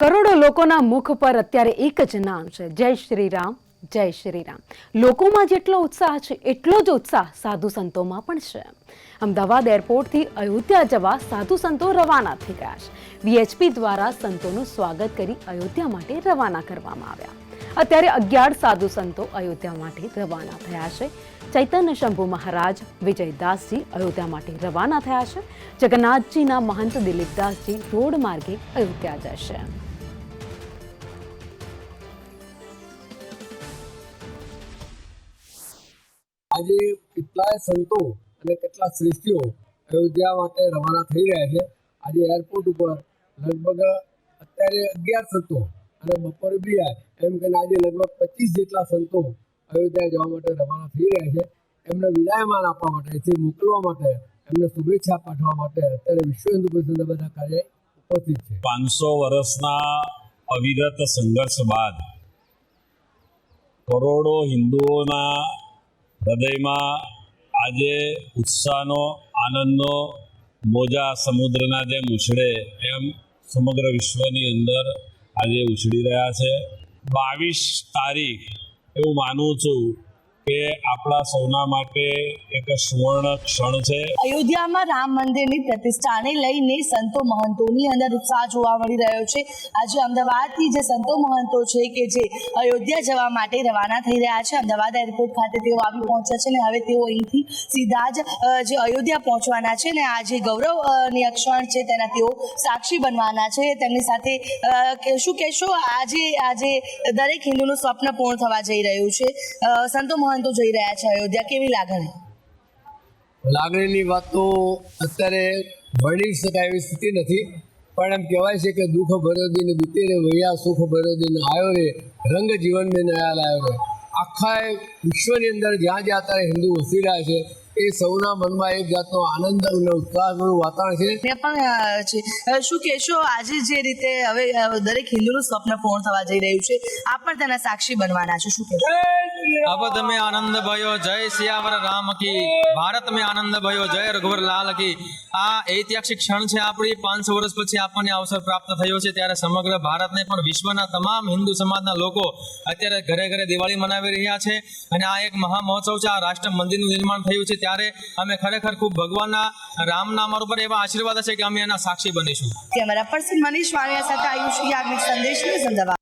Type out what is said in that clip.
કરોડો લોકોના મુખ પર અત્યારે એક જ નામ છે. જય શ્રી રામ જય શ્રી રામ લોકોમાં જેટલો ઉત્સાહ છે, એટલો જ ઉત્સાહ સાધુ સંતોમાં પણ છે. અમદાવાદ એરપોર્ટથી અયોધ્યા જવા સાધુ સંતો રવાના થઈ ગયા છે. વીએચપી દ્વારા સંતોનું સ્વાગત કરી અયોધ્યા માટે રવાના કરવામાં આવ્યા. અત્યારે અગિયાર સાધુ સંતો અયોધ્યા માટે રવાના થયા છે. ચૈતન્ય શંભુ મહારાજ, વિજયદાસજી અયોધ્યા માટે રવાના થયા છે. જગન્નાથજીના મહંત દિલીપદાસજી રોડ માર્ગે અયોધ્યા જશે. આજે કેટલાય સંતો અને કેટલા શ્રેષ્ઠીઓ અયોધ્યા માટે રવાના થઈ રહ્યા છે. આજે એરપોર્ટ ઉપર લગભગ અત્યારે અગિયાર સંતો અને બપોરે બી એમ કે આજે લગભગ પચીસ જેટલા સંતો અયોધ્યા જવા માટે રવાના થઈ રહ્યા છે. એમને વિદાયમાન આપવા માટે અહીંથી મોકલવા માટે, એમને શુભેચ્છા પાઠવવા માટે અત્યારે વિશ્વ હિન્દુ પરિષદના બધા કાર્ય ઉપસ્થિત છે. પાંચસો વર્ષના અવિરત સંઘર્ષ બાદ કરોડો હિન્દુઓના હૃદયમાં આજે ઉત્સાહનો, આનંદનો મોજા સમુદ્રના જેમ ઉછળે એમ સમગ્ર વિશ્વની અંદર આજે ઉછળી રહ્યા છે. બાવીસ તારીખ, એવું માનું છું કે આપણા સૌના માટે એક સુવર્ણ ક્ષણ છે. અયોધ્યામાં રામ મંદિરની પ્રતિષ્ઠાને લઈને સંતો મહંતોની અંદર ઉત્સાહ જોવા મળી રહ્યો છે. આજે અમદાવાદથી જે સંતો મહંતો છે કે જે અયોધ્યા જવા માટે રવાના થઈ રહ્યા છે, અમદાવાદ એરપોર્ટ ખાતે તેઓ આવી પહોંચ્યા છે ને હવે તેઓ અહીંથી સીધા જ જે અયોધ્યા પહોંચવાના છે ને આ જે ગૌરવ ક્ષણ છે તેના તેઓ સાક્ષી બનવાના છે. તેમની સાથે શું કહેશો? આજે આજે દરેક હિન્દુનું સ્વપ્ન પૂર્ણ થવા જઈ રહ્યું છે. સંતો મહંતો જઈ રહ્યા છે અયોધ્યા. કેવી લાગણી લાગણીની વાત તો અત્યારે વર્ણી શકાય એવી સ્થિતિ નથી. પણ એમ કહેવાય છે કે દુઃખ ભર્યો દિન બીતે રે વૈયા, સુખ ભર્યો દિન આવ્યો રે, રંગ જીવન મેં નયા લાવ્યો રે. આખા વિશ્વની અંદર જ્યાં જ્યાં અત્યારે હિન્દુ વસી રહ્યા છે એ સૌના મનમાં એક જાતનો આનંદ અને ઉત્સાહનું વાતાવરણ છે. પણ શું કહેશો? આજે જે રીતે હવે દરેક હિન્દુનું સ્વપ્ન પૂર્ણ થવા જઈ રહ્યું છે. આપ પણ તેના સાક્ષી બનવાના છો. શું કહેશો? અબ તમે આનંદ ભયો જય સિયાવર રામ કી. ભારત મે આનંદ ભયો જય રઘુવર લાલ કી. આ ઐતિહાસિક ક્ષણ છે આપણી. પાંચસો વર્ષ પછી આપણને અવસર પ્રાપ્ત થયો છે. ત્યારે સમગ્ર ભારતને પણ વિશ્વના તમામ હિન્દુ સમાજના લોકો અત્યારે ઘરે ઘરે દિવાળી મનાવી રહ્યા છે. અને આ એક મહા મહોત્સવ છે. આ રાષ્ટ્ર મંદિરનું નિર્માણ થયું છે. ત્યારે અમે ખરેખર ખૂબ ભગવાનના રામના અમારા ઉપર એવા આશીર્વાદ છે કે અમે એના સાક્ષી બનીશું. કેમેરા પર્સન મનીષ વાણિયા સાથે આયુષ યાજ્ઞિક સંદેશ